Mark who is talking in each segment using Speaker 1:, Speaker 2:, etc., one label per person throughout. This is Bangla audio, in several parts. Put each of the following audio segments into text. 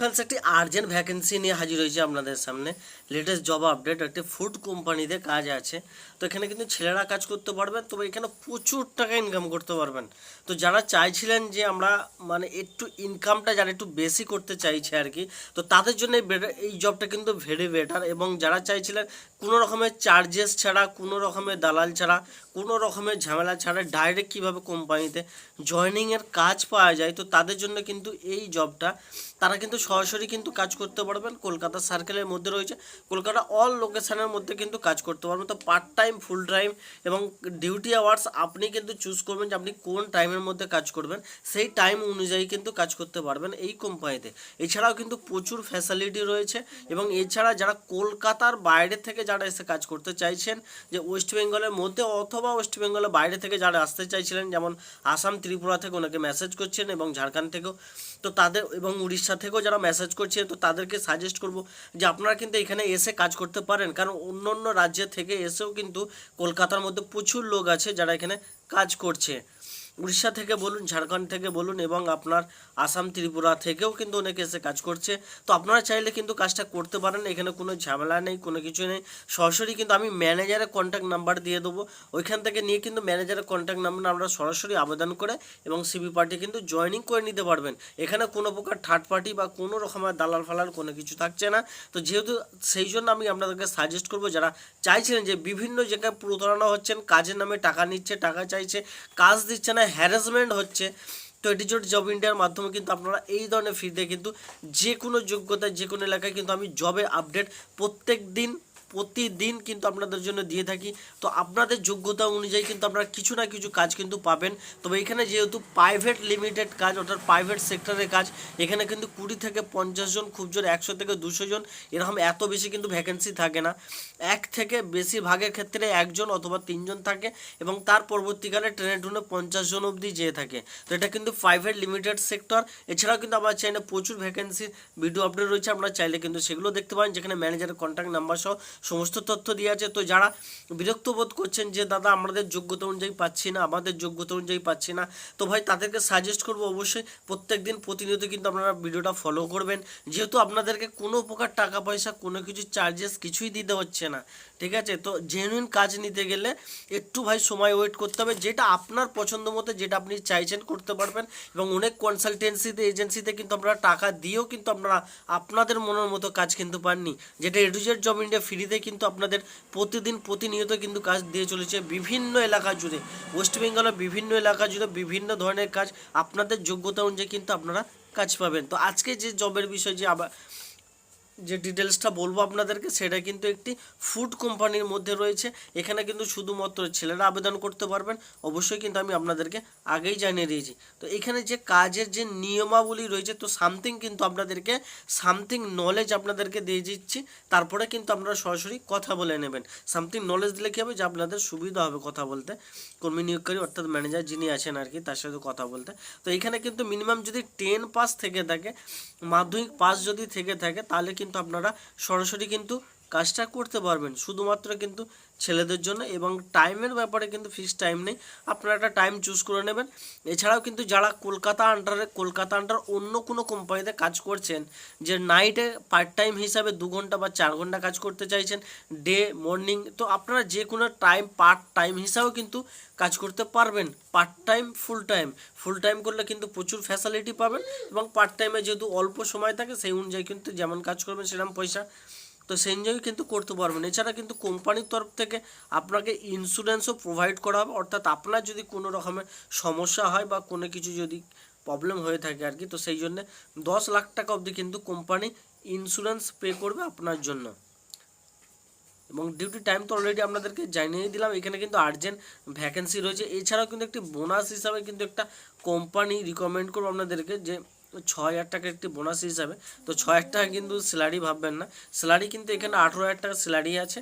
Speaker 1: ফ্রেন্ডস একটি আর্জেন্ট ভ্যাকেন্সি নিয়ে হাজির হয়েছে আপনাদের সামনে। লেটেস্ট জব আপডেট একটি ফুড কোম্পানিতে কাজ আছে। তো এখানে কিন্তু ছেলেরা কাজ করতে পারবেন, তবে এখানে প্রচুর টাকা ইনকাম করতে পারবেন। তো যারা চাইছিলেন যে আমরা মানে একটু ইনকামটা যারা একটু বেশি করতে চাইছে আর কি, তো তাদের জন্য এই জবটা কিন্তু ভেরি বেটার এবং যারা চাইছিলেন কোনো রকমের চার্জেস ছাড়া, কোনো রকমের দালাল ছাড়া, কোনো রকমের ঝামেলা ছাড়া ডাইরেক্ট কীভাবে কোম্পানিতে জয়নিংয়ের কাজ পাওয়া যায়, তো তাদের জন্য কিন্তু এই জবটা তারা কিন্তু সরাসরি কিন্তু কাজ করতে পারবেন। কলকাতা সার্কেলের মধ্যে রয়েছে। কলকাতা অল লোকেশানের মধ্যে কিন্তু কাজ করতে পারবেন। তো পার্ট টাইম ফুল টাইম এবং ডিউটি আওয়ার্স আপনি কিন্তু চুজ করবেন যে আপনি কোন টাইমের মধ্যে কাজ করবেন। সেই টাইম অনুযায়ী কিন্তু কাজ করতে পারবেন এই কোম্পানিতে এছাড়াও কিন্তু প্রচুর ফ্যাসিলিটি রয়েছে এবং এছাড়া যারা কলকাতার বাইরে থেকে যারা এসে কাজ করতে চাইছেন, যে ওয়েস্ট বেঙ্গলের মধ্যে অথবা ওয়েস্ট বেঙ্গলের বাইরে থেকে যারা আসতে চাইছিলেন, যেমন আসাম, ত্রিপুরা থেকে ওনাকে মেসেজ করছেন এবং ঝাড়খণ্ড থেকেও, তো তাদের এবং উড়িষ্যা থেকেও যারা মেসেজ করছে, তো তাদেরকে সাজেস্ট করব যে আপনারা কিন্তু এখানে এসে কাজ করতে পারেন। কারণ অন্য অন্য রাজ্য থেকে এসেও কিন্তু কলকাতার মধ্যে প্রচুর লোক আছে যারা এখানে কাজ করছে। উড়িষ্যা থেকে বলুন, ঝাড়খণ্ড থেকে বলুন এবং আপনার আসাম, ত্রিপুরা থেকেও কিন্তু অনেকে এসে কাজ করছে। তো আপনারা চাইলে কিন্তু কাজটা করতে পারেন, এখানে কোনো ঝামেলা নেই, কোনো কিছু নেই। সরাসরি কিন্তু আমি ম্যানেজারের কন্ট্যাক্ট নাম্বার দিয়ে দেবো। ওইখান থেকে নিয়ে কিন্তু ম্যানেজারের কন্ট্যাক্ট নাম্বার আপনারা সরাসরি আবেদন করে এবং সিবি পার্টি কিন্তু জয়েনিং করে নিতে পারবেন। এখানে কোনো প্রকার থার্ড পার্টি বা কোনো রকমের দালাল ফালাল কোনো কিছু থাকছে না। তো যেহেতু সেই জন্য আমি আপনাদেরকে সাজেস্ট করব, যারা চাইছিলেন যে বিভিন্ন জায়গায় প্রতারণা হচ্ছেন, কাজের নামে টাকা নিচ্ছে, টাকা চাইছে, কাজ দিচ্ছে না হ্যারাসমেন্ট হচ্ছে, তো এটিজোড জব ইন্ডিয়ার মাধ্যমে কিন্তু আপনারা এই ধরনের ফিডে কিন্তু যে কোনো যোগ্যতায় যে কোনো এলাকায় কিন্তু আমি জবে আপডেট প্রত্যেক দিন প্রতিদিন কিন্তু আপনাদের জন্য দিয়ে থাকি। তো আপনাদের যোগ্যতা অনুযায়ী কিন্তু আপনারা কিছু না কিছু কাজ কিন্তু পাবেন। তবে এখানে যেহেতু প্রাইভেট লিমিটেড কাজ, অর্থাৎ প্রাইভেট সেক্টরের কাজ, এখানে কিন্তু কুড়ি থেকে পঞ্চাশ জন, খুব জোর একশো থেকে দুশো জন, এরকম এত বেশি কিন্তু ভ্যাকেন্সি থাকে না। এক থেকে বেশিরভাগের ক্ষেত্রে একজন অথবা তিনজন থাকে এবং তার পরবর্তীকালে ট্রেনে টুনে পঞ্চাশ জন অবধি যেয়ে থাকে। তো এটা কিন্তু প্রাইভেট লিমিটেড সেক্টর এছাড়াও কিন্তু আমার চ্যানেলে প্রচুর ভ্যাকেন্সি ভিডিও আপডেট রয়েছে। আপনারা চাইলে কিন্তু সেগুলো দেখতে পারেন, যেখানে ম্যানেজারের কন্ট্যাক্ট নাম্বার সহ সমস্ত তথ্য দিয়ে আছে। তো যারা বিরক্ত বোধ করছেন যে, দাদা, আমাদের যোগ্যতা অনুযায়ী পাচ্ছি না, আমাদের যোগ্যতা অনুযায়ী পাচ্ছি না। তো ভাই, তাদেরকে সাজেস্ট করব অবশ্যই প্রত্যেক দিন প্রতিনিয়ত কিন্তু আপনারা ভিডিওটা ফলো করবেন। যেহেতু আপনাদেরকে কোনো প্রকার টাকা পয়সা কোনো কিছু চার্জেস কিছুই দিতে হচ্ছে না, ঠিক আছে? তো জেনুইন কাজ নিতে গেলে একটু ভাই সময় ওয়েট করতে হবে, যেটা আপনার পছন্দ মতো, যেটা আপনি চাইছেন করতে পারবেন। এবং অনেক কনসালটেন্সিতে এজেন্সিতে কিন্তু আপনারা টাকা দিয়েও কিন্তু আপনারা, আপনাদের মনের মতো কাজ কিন্তু পাননি, যেটা এডুজেট জব ইন্ডিয়া ফ্রিতে কিন্তু আপনাদের প্রতিদিন প্রতিনিয়ত কিন্তু কাজ দিয়ে চলেছে বিভিন্ন এলাকা জুড়ে। ওয়েস্ট বেঙ্গলের বিভিন্ন এলাকা জুড়ে বিভিন্ন ধরনের কাজ আপনাদের যোগ্যতা অনুযায়ী কিন্তু আপনারা কাজ পাবেন। তো আজকে যে জবের বিষয় যে আবার যে ডিটেলসটা বলব আপনাদেরকে, সেটা কিন্তু একটি ফুড কোম্পানির মধ্যে রয়েছে। এখানে কিন্তু শুধুমাত্র ছেলেরা আবেদন করতে পারবেন। অবশ্যই কিন্তু আমি আপনাদেরকে আগেই জানিয়ে দিয়েছি। তো এখানে যে কাজের যে নিয়মাবলী রয়েছে, তো সামথিং কিন্তু আপনাদেরকে সামথিং নলেজ আপনাদেরকে দিয়ে দিচ্ছি। তারপরে কিন্তু আপনারা সরাসরি কথা বলে নেবেন। সামথিং নলেজ দিলে কী হবে? যে আপনাদের সুবিধা হবে কথা বলতে। কর্মী নিয়োগকারী, অর্থাৎ ম্যানেজার যিনি আছেন আর কি, তার সাথে কথা বলতে। তো এখানে কিন্তু মিনিমাম যদি টেন পাস থেকে থাকে, মাধ্যমিক পাস যদি থেকে থাকে, তাহলে কিন্তু আপনারা সরাসরি কিন্তু কাজটা করতে পারবেন। শুধুমাত্র কিন্তু ছেলেদের জন্য এবং টাইমের ব্যাপারে কিন্তু ফিক্স টাইম নেই। আপনারা একটা টাইম চুজ করে নেবেন। এছাড়াও কিন্তু যারা কলকাতা আন্ডারে কলকাতা আন্ডার অন্য কোনো কোম্পানিতে কাজ করছেন, যে নাইটে পার্ট টাইম হিসাবে দু ঘণ্টা বা চার ঘণ্টা কাজ করতে চাইছেন ডে মর্নিং তো আপনারা যে কোনো টাইম পার্ট টাইম হিসাবেও কিন্তু কাজ করতে পারবেন। Part time full time full time করলে কিন্তু প্রচুর ফ্যাসিলিটি পাবেন এবং পার্ট টাইমে যেহেতু অল্প সময় থাকে, সেই অনুযায়ী কিন্তু যেমন কাজ করবেন সেরকম পয়সা তো সেই অনুযায়ী কিন্তু করতে পারবেন। এছাড়া কিন্তু কোম্পানির তরফ থেকে আপনাকে ইন্স্যুরেন্সও প্রোভাইড করা হবে। অর্থাৎ আপনার যদি কোনো রকমের সমস্যা হয় বা কোনো কিছু যদি প্রবলেম হয়ে থাকে আর কি তো সেই জন্য দশ লাখ টাকা অবধি কিন্তু কোম্পানি ইন্স্যুরেন্স পে করবে আপনার জন্য। এবং ডিউটি টাইম তো অলরেডি আপনাদেরকে জানিয়ে দিলাম। এখানে কিন্তু আর্জেন্ট ভ্যাকেন্সি রয়েছে। এছাড়াও কিন্তু একটি বোনাস হিসাবে কিন্তু একটা কোম্পানি রিকমেন্ড করব আপনাদেরকে যে ছ হাজার টাকার একটি বোনাস হিসাবে। তো ছ হাজার টাকা কিন্তু স্যালারি ভাববেন না। স্যালারি কিন্তু এখানে আঠেরো হাজার টাকা স্যালারি আছে।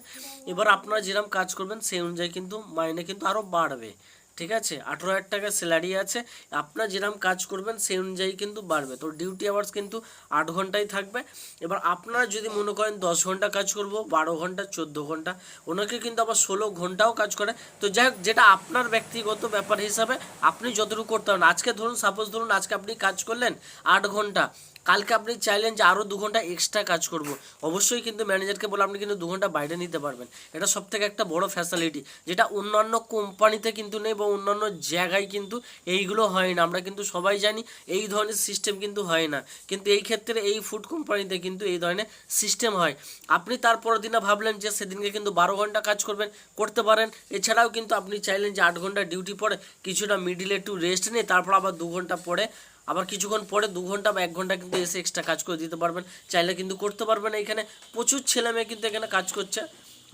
Speaker 1: এবার আপনারা যেরকম কাজ করবেন, সেই অনুযায়ী কিন্তু মাইনে কিন্তু আরও বাড়বে। ঠিক আছে? আঠেরো হাজার টাকা স্যালারি আছে। আপনার যেরকম কাজ করবেন, সেই অনুযায়ী কিন্তু বাড়বে। তো ডিউটি আওয়ার্স কিন্তু আট ঘন্টাই থাকবে। এবার আপনারা যদি মনে করেন দশ ঘণ্টা কাজ করব, বারো ঘণ্টা, চোদ্দ ঘণ্টা, ওনাকে কিন্তু আবার ষোলো ঘন্টাও কাজ করে। তো যাই যেটা আপনার ব্যক্তিগত ব্যাপার হিসাবে, আপনি যতটুকু করতে পারেন আজকে ধরুন সাপোজ ধরুন, আজকে আপনি কাজ করলেন আট ঘণ্টা। কালকে আপনি চাইলেন যে আরও দু ঘণ্টা এক্সট্রা কাজ করব। অবশ্যই কিন্তু ম্যানেজারকে বলে আপনি কিন্তু দু ঘণ্টা বাইরে নিতে পারবেন। এটা সব থেকে একটা বড় ফ্যাসিলিটি যেটা অন্যান্য কোম্পানিতে কিন্তু নেই বা অন্যান্য জায়গায় কিন্তু এইগুলো হয় না। আমরা কিন্তু সবাই জানি এই ধরনের সিস্টেম কিন্তু হয় না। কিন্তু এই ক্ষেত্রে এই ফুড কোম্পানিতে কিন্তু এই ধরনের সিস্টেম হয়। আপনি তারপরের দিনে ভাবলেন যে সেদিনকে কিন্তু বারো ঘণ্টা কাজ করবেন, করতে পারেন। এছাড়াও কিন্তু আপনি চাইলেন যে আট ঘণ্টা ডিউটি পরে কিছুটা মিডিলে একটু রেস্ট নিয়ে তারপর আবার দু ঘণ্টা পরে আবার কিছুক্ষণ পরে দু ঘণ্টা বা এক ঘণ্টা কিন্তু এসে এক্সট্রা কাজ করে দিতে পারবেন। চাইলে কিন্তু করতে পারবেন এখানে। প্রচুর ছেলে মেয়ে কিন্তু এখানে কাজ করছে।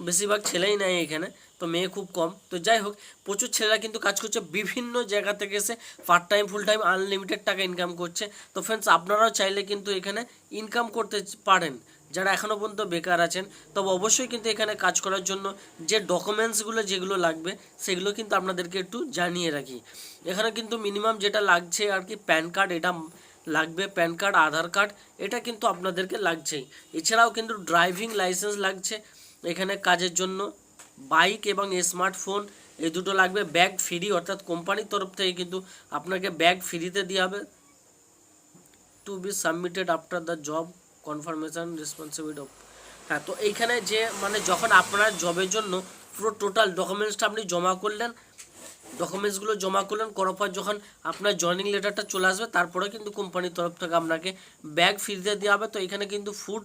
Speaker 1: বেশিরভাগ ছেলেই নেয় এখানে, তো মেয়ে খুব কম। তো যাই হোক, প্রচুর ছেলেরা কিন্তু কাজ করছে। বিভিন্ন জায়গা থেকে এসে part time full time unlimited টাকা ইনকাম করছে। তো ফ্রেন্ডস আপনারাও চাইলে কিন্তু এখানে ইনকাম করতে পারেন। যারা এখনও পর্যন্ত বেকার আছেন, তবে অবশ্যই কিন্তু এখানে কাজ করার জন্য যে ডকুমেন্টসগুলো যেগুলো লাগবে, সেগুলো কিন্তু আপনাদেরকে একটু জানিয়ে রাখি। এখানে কিন্তু মিনিমাম যেটা লাগছে আর কি প্যান কার্ড এটা লাগবে প্যান কার্ড আধার কার্ড এটা কিন্তু আপনাদেরকে লাগছেই। এছাড়াও কিন্তু ড্রাইভিং লাইসেন্স লাগছে, এখানে কাজের জন্য বাইক এবং স্মার্টফোন এই দুটো লাগবে ব্যাগ ফ্রি অর্থাৎ কোম্পানির তরফ থেকে কিন্তু আপনাকে ব্যাগ ফ্রিতে দেওয়া হবে। To be submitted after the job confirmation responsibility of হ্যাঁ তো এইখানে যে মানে যখন আপনার জবের জন্য পুরো টোটাল ডকুমেন্টসটা আপনি জমা করলেন ডকুমেন্টসগুলো জমা করলেন, করার পর যখন আপনার জয়নিং লেটারটা চলে আসবে, তারপরে কিন্তু কোম্পানির তরফ থেকে আপনাকে ব্যাগ ফিরিয়ে দেওয়া হবে। তো এখানে কিন্তু ফুড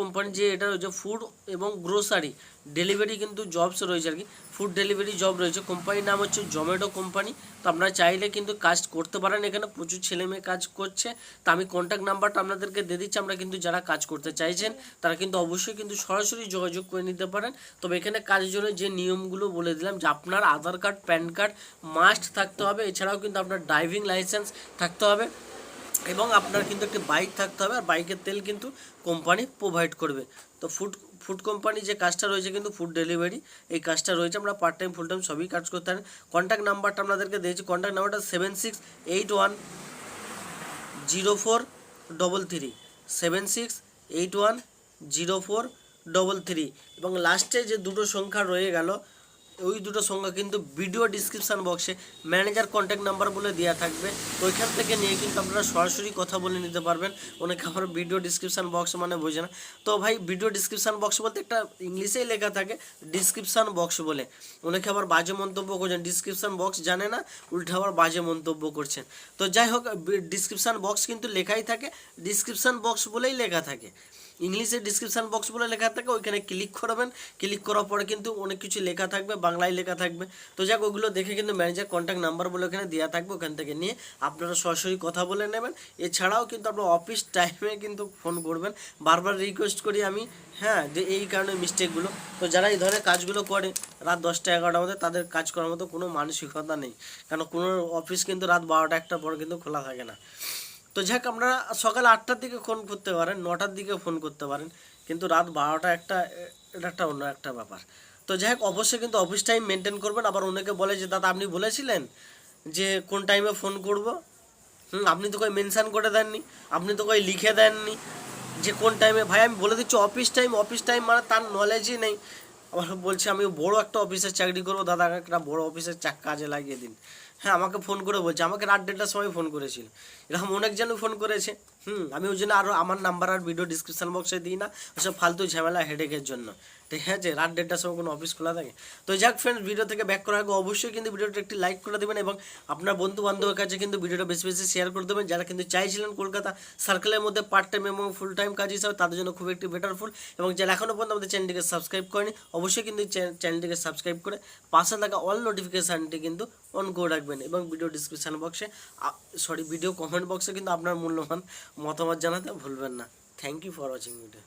Speaker 1: কোম্পানি যে এটা রয়েছে ফুড এবং গ্রোসারি ডেলিভারি কিন্তু জবস রয়েছে আর কি ফুড ডেলিভারি জব রয়েছে কোম্পানির নাম হচ্ছে জোম্যাটো কোম্পানি তো আপনারা চাইলে কিন্তু কাজ করতে পারেন এখানে। প্রচুর ছেলে মেয়ে কাজ করছে। তো আমি কন্ট্যাক্ট নাম্বারটা আপনাদেরকে দিয়ে দিচ্ছি। আমরা কিন্তু যারা কাজ করতে চাইছেন, তারা কিন্তু অবশ্যই কিন্তু সরাসরি যোগাযোগ করে নিতে পারেন। তবে এখানে কাজের জন্য যে নিয়মগুলো বলে দিলাম, যে আপনার Aadhaar card PAN card must থাকতে হবে। এছাড়াও কিন্তু আপনার ড্রাইভিং লাইসেন্স থাকতে হবে। এবং আপনার কিন্তু একটি বাইক থাকতে হবে, আর বাইকের তেল কিন্তু কোম্পানি প্রোভাইড করবে। তো ফুড ফুড কোম্পানি যে কাজটা রয়েছে কিন্তু ফুড ডেলিভারি এই কাজটা রয়েছে, আমরা পার্ট টাইম ফুল টাইম সবই কাজ করতে পারেন কন্ট্যাক্ট নাম্বারটা আপনাদেরকে দিয়েছি কন্ট্যাক্ট নাম্বারটা seven six eight one zero four double three seven six eight one zero four double three এবং লাস্টে যে দুটো সংখ্যা রয়ে গেল ওই দুটো সংখ্যা কিন্তু ভিডিও ডিসক্রিপশান বক্সে ম্যানেজার কন্ট্যাক্ট নাম্বার বলে দেওয়া থাকবে। ওইখান থেকে নিয়ে কিন্তু আপনারা সরাসরি কথা বলে নিতে পারবেন। অনেকে আমার ভিডিও ডিসক্রিপশান বক্স মানে বোঝে না। তো ভাই ভিডিও ডিসক্রিপশান বক্স বলতে একটা ইংলিশেই লেখা থাকে ডিসক্রিপশান বক্স বলে। অনেকে আবার বাজে মন্তব্য করছেন ডিসক্রিপশান বক্স জানে না, উল্টে আবার বাজে মন্তব্য করছেন। তো যাই হোক ডিসক্রিপশান বক্স কিন্তু লেখাই থাকে ডিসক্রিপশান বক্স বলেই লেখা থাকে। ইংলিশে ডিসক্রিপশান বক্স বলে লেখা থাকে, ওইখানে ক্লিক করবেন। ক্লিক করার পরে কিন্তু অনেক কিছু লেখা থাকবে, বাংলায় লেখা থাকবে। তো যাক, ওগুলো দেখে কিন্তু ম্যানেজার কন্ট্যাক্ট নাম্বার বলে ওখানে দেওয়া থাকবে ওখান থেকে নিয়ে আপনারা সরাসরি কথা বলে নেবেন। এছাড়াও কিন্তু আপনার অফিস টাইমে কিন্তু ফোন করবেন। বারবার রিকোয়েস্ট করি আমি হ্যাঁ যে এই কারণে মিস্টেকগুলো তো যারা এই ধরনের কাজগুলো করে, রাত দশটা এগারোটার মধ্যে তাদের কাজ করার মতো কোনো মানসিকতা নেই। কারণ কোনো অফিস কিন্তু রাত বারোটা একটার পর কিন্তু খোলা থাকে না। তো যাক আপনারা সকাল আটটার দিকে ফোন করতে পারেন, নটার দিকে ফোন করতে পারেন, কিন্তু রাত বারোটা একটা, এটা একটা অন্য একটা ব্যাপার। তো যাই হোক অবশ্যই কিন্তু অফিস টাইম মেনটেন করবেন। আবার অনেকে বলে যে, দাদা, আপনি বলেছিলেন যে, কোন টাইমে ফোন করব? হুম, আপনি তো কই মেনশান করে দেননি, আপনি তো কই লিখে দেননি যে, কোন টাইমে ভাই, আমি বলে দিচ্ছি অফিস টাইম অফিস টাইম মানে তার নলেজই নেই। আবার বলছে, আমি বড় একটা অফিসের চাকরি করব, দাদা, একটা বড় অফিসের চাক কাজে লাগিয়ে দিন। হ্যাঁ আমাকে ফোন করে বলছে। আমাকে রাত দেড়টার সময় ফোন করেছিল। এরকম অনেকজন ফোন করেছে। হুম, আমি ওই জন্য আরও আমার নাম্বার আর ভিডিও ডিসক্রিপশন বক্সে দিই না, ওসব ফালতু ঝামেলা হেডেকের জন্য। ঠিক আছে? রাত দেড়টার সময় কোনো অফিস খোলা থাকে? তো যাক ফ্রেন্ড ভিডিও থেকে ব্যাক করার আগে অবশ্যই কিন্তু ভিডিওটা একটি লাইক করে দেবেন এবং আপনার বন্ধু বান্ধবের কাছে কিন্তু ভিডিওটা বেশি বেশি শেয়ার করে দেবেন। যারা কিন্তু চাইছিলেন কলকাতা সার্কেলের মধ্যে পার্ট টাইম এবং ফুল টাইম কাজ হিসাবে, তাদের জন্য খুব একটি বেটারফুল এবং যারা এখনও পর্যন্ত আমাদের চ্যানেলটিকে সাবস্ক্রাইব করেনি, অবশ্যই কিন্তু চ্যানেলটিকে সাবস্ক্রাইব করে পাশে থাকা অল নোটিফিকেশানটি কিন্তু অন করে রাখবেন এবং ভিডিও ডিসক্রিপশান বক্সে সরি ভিডিও কমেন্ট বক্সে কিন্তু আপনার মূল্যবান মতামত জানাতে ভুলবেন না। Thank you for watching video